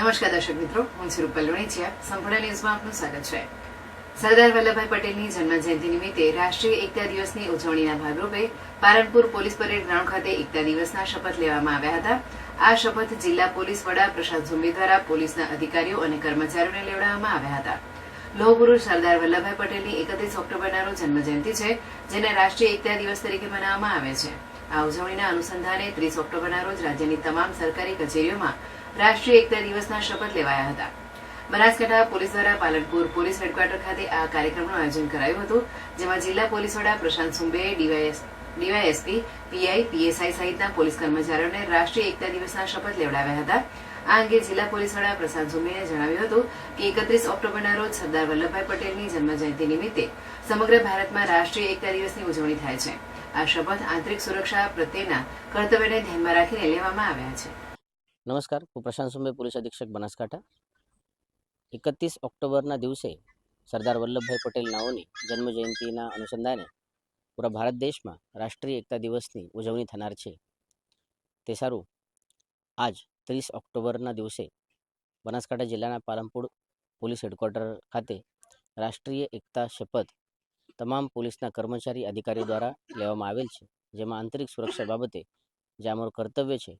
નમસ્કાર દર્શક મિત્રો, હું છું રૂપલ લોણીચિયા. સંપૂર્ણ ન્યૂઝમાં આપનું સ્વાગત છે. સરદાર વલ્લભભાઈ પટેલની જન્મજયંતિ નિમિત્તે રાષ્ટ્રીય એકતા દિવસની ઉજવણીના ભાગરૂપે પાલનપુર પોલીસ પરેડ ગ્રાઉન્ડ ખાતે એકતા દિવસના શપથ લેવામાં આવ્યા હતા. આ શપથ જિલ્લા પોલીસ વડા પ્રશાંત ઝુંબી દ્વારા પોલીસના અધિકારીઓ અને કર્મચારીઓને લેવડાવવામાં આવ્યા હતા. લોહ પુરુષ સરદાર વલ્લભભાઈ પટેલની એકત્રીસ ઓક્ટોબરના રોજ જન્મજયંતિ છે, જેને રાષ્ટ્રીય એકતા દિવસ તરીકે મનાવવામાં આવે છે. આ ઉજવણીના અનુસંધાને ત્રીસ ઓક્ટોબરના રોજ રાજ્યની તમામ સરકારી કચેરીઓમાં રાષ્ટ્રીય એકતા દિવસના શપથ લેવાયા હતા. બનાસકાંઠા પોલીસ દ્વારા પાલનપુર પોલીસ હેડક્વાર્ટર ખાતે આ કાર્યક્રમનું આયોજન કરાયું હતું, જેમાં જિલ્લા પોલીસ વડા Prashant Sumbe, DYS, DYSP, PI, PSI સહિતના પોલીસ કર્મચારીઓને રાષ્ટ્રીય એકતા દિવસના શપથ લેવડાવ્યા હતા. આ અંગે જિલ્લા પોલીસ વડા પ્રશાંત સુંબેએ જણાવ્યું હતું કે એકત્રીસ ઓક્ટોબરના રોજ સરદાર વલ્લભભાઈ પટેલની જન્મજયંતિ નિમિત્તે સમગ્ર ભારતમાં રાષ્ટ્રીય એકતા દિવસની ઉજવણી થાય છે. આ શપથ આંતરિક સુરક્ષા પ્રત્યેના કર્તવ્યને ધ્યાનમાં રાખીને લેવામાં આવ્યા છે. નમસ્કાર, હું પ્રશાંત સુંબે, પોલીસ અધિક્ષક બનાસકાંઠા. એકત્રીસ ઓક્ટોબરના દિવસે સરદાર વલ્લભભાઈ પટેલ નાઓની જન્મજયંતિના અનુસંધાને પૂરા ભારત દેશમાં રાષ્ટ્રીય એકતા દિવસની ઉજવણી થનાર છે. તે સારું, આજ ત્રીસ ઓક્ટોબરના દિવસે બનાસકાંઠા જિલ્લાના પાલમપુર પોલીસ હેડક્વાર્ટર ખાતે રાષ્ટ્રીય એકતા શપથ તમામ પોલીસના કર્મચારી અધિકારીઓ દ્વારા લેવામાં આવેલ છે. જેમાં આંતરિક સુરક્ષા બાબતે જે અમારું કર્તવ્ય છે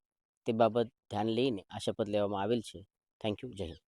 તે બાબત ધ્યાન લઈને આ શપથ લેવામાં આવેલ છે. થેન્ક યુ જય હિન્દ.